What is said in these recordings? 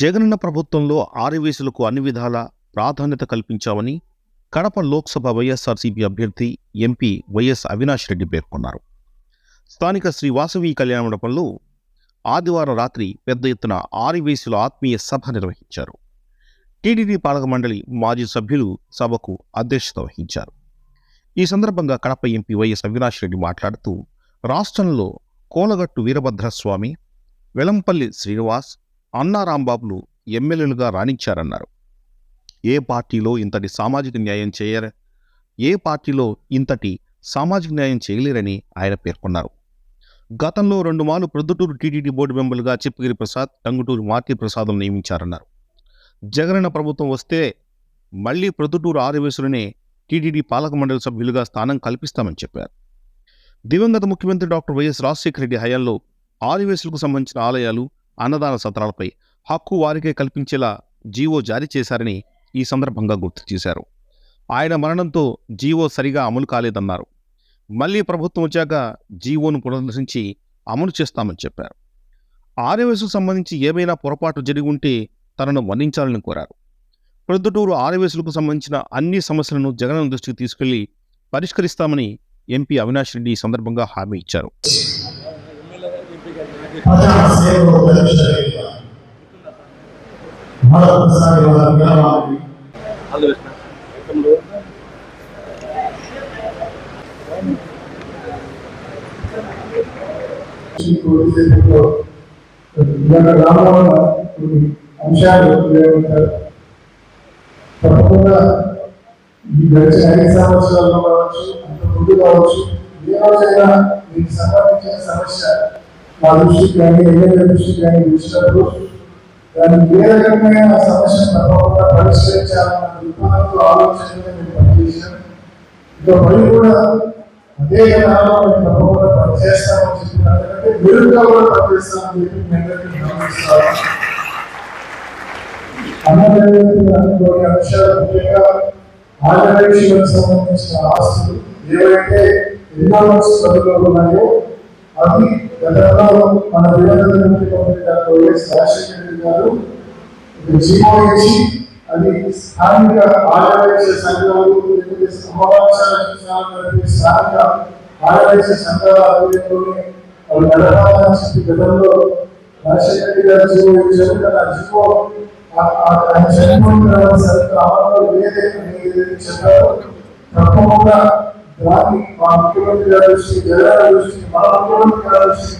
జగనన్న ప్రభుత్వంలో ఆర్యవేశులకు అన్ని విధాల ప్రాధాన్యత కల్పించామని కడప లోక్సభ వైఎస్ఆర్సీపీ అభ్యర్థి ఎంపీ వైఎస్ అవినాష్ రెడ్డి పేర్కొన్నారు. స్థానిక శ్రీ వాసవి కళ్యాణ మండపంలో ఆదివారం రాత్రి పెద్ద ఎత్తున ఆరివేసుల ఆత్మీయ సభ నిర్వహించారు. టీడీపీ పాలక మండలి మాజీ సభ్యులు సభకు అధ్యక్షత వహించారు. ఈ సందర్భంగా కడప ఎంపీ వైఎస్ అవినాష్ రెడ్డి మాట్లాడుతూ రాష్ట్రంలో కోలగట్టు వీరభద్రస్వామి వెలంపల్లి శ్రీనివాస్ అన్నారాంబాబులు ఎమ్మెల్యేలుగా రాణించారన్నారు. ఏ పార్టీలో ఇంతటి సామాజిక న్యాయం చేయర ఏ పార్టీలో ఇంతటి సామాజిక న్యాయం చేయలేరని ఆయన పేర్కొన్నారు. గతంలో రెండు మాలు ప్రొద్దుటూరు టీటీడీ బోర్డు మెంబర్లుగా చిప్పగిరి ప్రసాద్ టంగుటూరు మార్తి ప్రసాద్ను నియమించారన్నారు. జగనన్న ప్రభుత్వం వస్తే మళ్ళీ ప్రొద్దుటూరు ఆదివేశులనే టీటీడీ పాలక మండలి సభ్యులుగా స్థానం కల్పిస్తామని చెప్పారు. దివంగత ముఖ్యమంత్రి డాక్టర్ వైఎస్ రాజశేఖర రెడ్డి హయాంలో ఆదివేశులకు సంబంధించిన ఆలయాలు అన్నదాన సత్రాలపై హక్కు వారికే కల్పించేలా జీవో జారీ చేశారని ఈ సందర్భంగా గుర్తు చేశారు. ఆయన మరణంతో జీవో సరిగా అమలు కాలేదన్నారు. మళ్ళీ ప్రభుత్వం వచ్చాక జీవోను పునరుద్ధరించి అమలు చేస్తామని చెప్పారు. ఆర్యవేసుకు సంబంధించి ఏమైనా పొరపాటు జరిగి ఉంటే తనను మన్నించాలని కోరారు. ప్రొద్దుటూరు ఆర్యవేసులకు సంబంధించిన అన్ని సమస్యలను జగన్ దృష్టికి తీసుకెళ్ళి పరిష్కరిస్తామని ఎంపీ అవినాష్ రెడ్డి ఈ సందర్భంగా హామీ ఇచ్చారు. ప్రజా సేవలో దక్షిణ మరొకసారి వారి గ్రామానికి. గ్రామంలో కొన్ని అంశాలు తప్పకుండా ఈ గడిచిన ఐదు సంవత్సరాల్లో కావచ్చు అంత ముందు కావచ్చు ఏ రోజైనా మీకు సంబంధించిన సమస్య మా దృష్టికి కానీ ఎమ్మెల్యే దృష్టికి కానీ దాన్ని ఏ రకమైన సమస్యను తప్పకుండా పరిష్కరించాలన్న దృక్పథంతో ఆలోచనగా మేము ఇంకా పని కూడా అదే విధానంలో మేము తప్పకుండా పనిచేస్తామని చెప్పినారు ఎందుకంటే మెరుగ్గా కూడా పనిచేస్తామని చెప్పి అంశాలు ముఖ్యంగా ఆంధ్రప్రదేశ్కి సంబంధించిన ఆస్తులు ఏవైతే ఎన్నో స్థలంలో ఉన్నాయో అది గతంలో మన దివంగత ముఖ్యమంత్రి డాక్టర్ వైఎస్ గారు జీవో ఇచ్చి అది స్థానిక ఆడవేశ సంఘాలు లేకపోతే సంఘాలు స్థానిక ఆంధ్రప్రదేశ్ సంఘాల ఆధ్వర్యంలోనే అవి నడపాలని చెప్పి గతంలో రాజశేఖర రెడ్డి గారు జీవో ఇచ్చారు. కానీ ఆ జీవో ఆ- చనిపోయిన తర్వాత సరిగ్గా ఏదైతే ఏదైతే చెప్పారో. తప్పకుండా దాన్ని మా ముఖ్యమంత్రి గారి దృష్టి జగన్ దృష్టి మన ముఖ్యమంత్రి గారి దృష్టి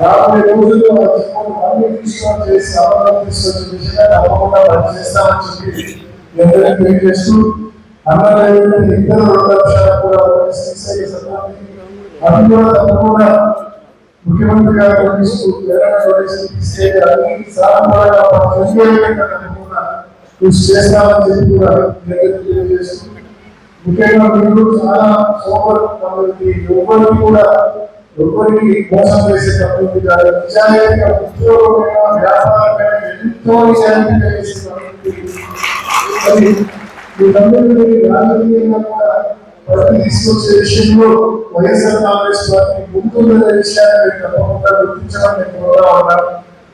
రాబోయే రోజుల్లో ఆ తీసుకొని చేసి అమలు తీసుకొచ్చే విషయంగా తప్పకుండా పనిచేస్తామని చెప్పి మీ అందరికీ తెలియజేస్తూ అన్నదాన్ని ఇద్దరు రెండు కూడా అది కూడా తప్పకుండా ముఖ్యమంత్రి గారు జగన్ చేస్తామని చెప్పి కూడా ముఖ్యంగా మీరు చాలా సోమరు కాబట్టి ఎవరికి కూడా ఎవరికి మోసం చేసే తప్పుంది కాదు నిజాయితీగా ఉద్యోగమైన వ్యాపారమైన ఎంతో నిజాయితీగా చేసే తప్పుంది మరి రాజకీయంగా కూడా ప్రతి తీసుకొచ్చే విషయంలో వైఎస్ఆర్ కాంగ్రెస్ పార్టీ ముందున్న విషయాన్ని తప్పకుండా గుర్తించడం నేను కోరుతా ఉన్నాను.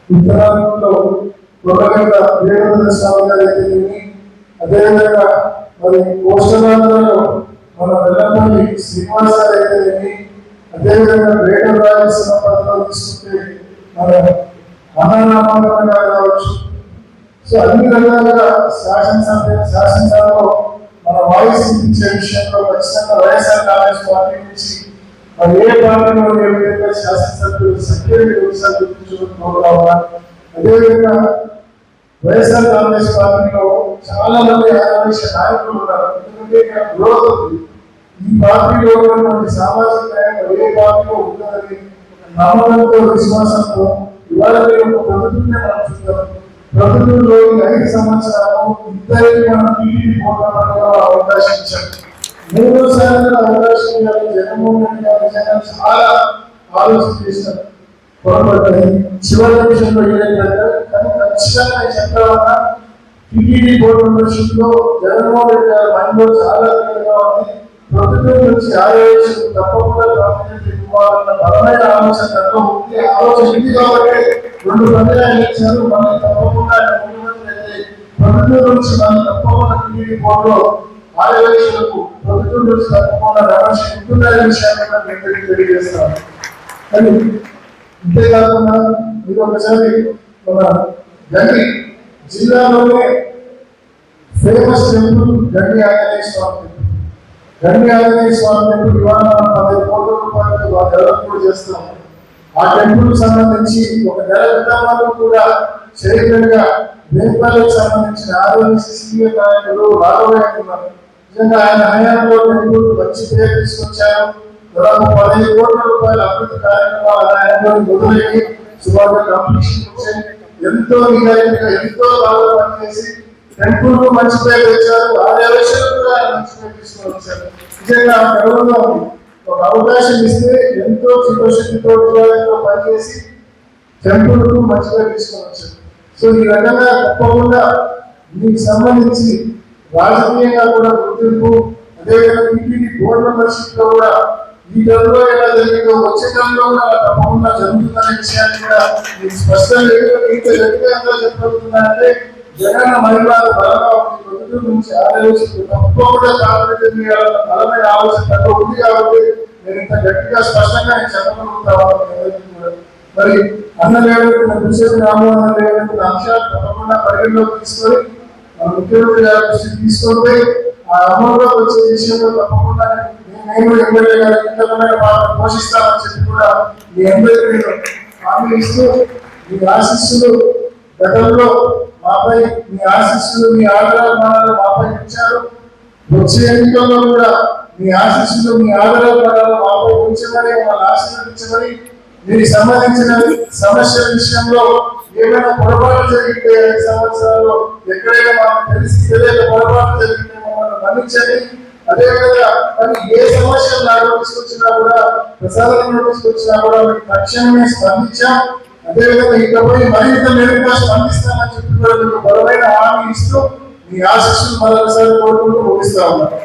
ఉత్తరాంధ్రలో కొత్తగంట వీరభద్ర స్వామి గారి అదేవిధంగా మరి కోస్టలాంధ్రలో మన వెల్లపల్లి శ్రీనివాస గారు అయితేనేమి అదేవిధంగా గ్రేటర్ రాయలసీమ ప్రాంతంలో తీసుకుంటే మన అన్నరామారావు గారు కావచ్చు. సో అన్ని రకాలుగా శాసనసభ శాసనసభలో మన వాయిస్ ఇచ్చే విషయంలో ఖచ్చితంగా వైఎస్ఆర్ కాంగ్రెస్ పార్టీ నుంచి మరి ఏ పార్టీలో ఏ విధంగా శాసనసభ్యులు సంఖ్యని ఒకసారి గుర్తించుకుని అదేవిధంగా వైఎస్ఆర్ కాంగ్రెస్ పార్టీలో చాలా మంది ఆదరించే నాయకులు ఉన్నారు. ఎందుకంటే ఇక్కడ గ్రోత్ ఉంది ఈ పార్టీలో ఉన్నటువంటి సామాజిక నాయకులు ఏ పార్టీలో ఉంటుందని నమ్మకంతో విశ్వాసంతో ఇవాళ ఒక ప్రభుత్వమే మనం చూస్తాం ప్రభుత్వంలో ఈ ఐదు సంవత్సరాలు ఇద్దరికి మనం టీడీపీ పోరాటంలో అవకాశం ఇచ్చాం మూడోసారి కూడా అవకాశం ఇవ్వాలి. జగన్మోహన్ గారు జగన్ చాలా ఆలోచన చేశారు. పొరపడ్డాయి చివరి నిమిషంలో ఏదైతే కానీ ఖచ్చితంగా చెప్పాలన్నా టీటీడీ బోర్డు మెంబర్షిప్లో జగన్మోహన్ రెడ్డి గారి మైండ్లో చాలా ఉంది. ప్రభుత్వం నుంచి ఆదేశం తప్పకుండా ప్రాధాన్యత ఇవ్వాలన్న బలమైన ఆలోచన తనలో ఉంది ఆలోచన ఉంది కాబట్టి రెండు పర్యాలు ఇచ్చారు మనం తప్పకుండా ముఖ్యమంత్రి ప్రభుత్వం నుంచి మనం తప్పకుండా టీడీ బోర్డులో ఆదివాసీలకు ప్రభుత్వం నుంచి తప్పకుండా రమేష్ ఉంటుందనే విషయాన్ని నేను మీకు తెలియజేస్తాను కానీ అంతేకాకుండా మీరు ఒకసారి మన జిల్లాలోనే famous temple Gandi Anjaneya Swamy temple Gandi Anjaneya Swamy temple ఇవాళ పదహైదు కోట్ల రూపాయలతో డెవలప్ కూడా చేస్తాం ఆ టెంపుల్ సంబంధించి ఒక నెల విధానాలు కూడా శరీరంగా వేపాలకు సంబంధించిన ఆరోగ్య సీనియర్ నాయకులు రాఘవయ్యున్నారు నిజంగా ఆయన హయాంలో టెంపుల్ మంచి పేరు తీసుకొచ్చారు. దాదాపు పదహైదు కోట్ల రూపాయల అభివృద్ధి కార్యక్రమాలు ఆయన మొదలయ్యి సుమారు కంప్లీషన్ వచ్చాయి. ఎంతో నిజాయితీగా ఎంతో బాగా పనిచేసి టెంపుల్కు మంచి పేరు తెచ్చారు. ఆదేశాలు కూడా మంచి పేరు తీసుకొని వచ్చారు. నిజంగా గర్వంగా ఉంది ఒక అవకాశం ఇస్తే ఎంతో సంతోషంతో ఉద్యోగంతో పనిచేసి టెంపుల్కు మంచి పేరు తీసుకొని వచ్చారు. సో ఈ రకంగా తప్పకుండా దీనికి సంబంధించి రాజకీయంగా కూడా గుర్తింపు అదేవిధంగా టీటీడీ బోర్డు మెంబర్షిప్లో కూడా ఈ టర్మ్లో ఎలా జరిగిందో వచ్చే టర్మ్లో కూడా తప్పకుండా జరుగుతుందనే విషయాన్ని కూడా మీకు స్పష్టంగా ఇంత వ్యక్తిగతంగా చెప్పబోతున్నారంటే జగన్ మహిళ బలంగా ఉంది. నుంచి ఆలోచిస్తూ తప్పకుండా కూడా చేయాలన్న బలమైన ఆలోచన తక్కువ ఉంది కాబట్టి నేను ఇంత గట్టిగా స్పష్టంగా నేను చెప్పగలుగుతాను మరి అన్న లేవనెత్తిన బిషప్ రామోహన్ లేవనెత్తిన అంశాలు తప్పకుండా పరిగణలోకి తీసుకొని మన ముఖ్యమంత్రి గారి దృష్టికి తీసుకొని ఆ అమలులో వచ్చే విషయంలో తప్పకుండా నేను ఎమ్మెల్యే గారు కీలకమైన పాత్ర పోషిస్తానని చెప్పి కూడా మీ అందరికీ నేను హామీ ఇస్తూ మీ ఆశీస్సులు గతంలో మాపై మీ ఆశీస్సులు మీ ఆగ్రహాలు మాపై ఇచ్చారు వచ్చే ఎన్నికల్లో కూడా మీ ఆశీస్సులు మీ ఆదరణ మాపై ఉంచమని మమ్మల్ని ఆశీర్వదించమని దీనికి సంబంధించిన సమస్యల విషయంలో ఏమైనా పొరపాటు జరిగితే ఐదు సంవత్సరాల్లో ఎక్కడైనా మాకు తెలిసి తెలియక పొరపాటు జరిగితే మమ్మల్ని మన్నించండి. అదేవిధంగా మరి ఏ సమస్యలు నా నోటీస్కి కూడా ప్రసాదం వచ్చినా కూడా మీకు తక్షణమే స్పందించాం. అదేవిధంగా ఇకపై మరింత మెరుగుగా స్పందిస్తామని చెప్పి కూడా మీకు బలమైన హామీ ఇస్తూ మీ ఆశీస్సులు మరొకసారి కోరుకుంటూ ముగిస్తా ఉన్నాను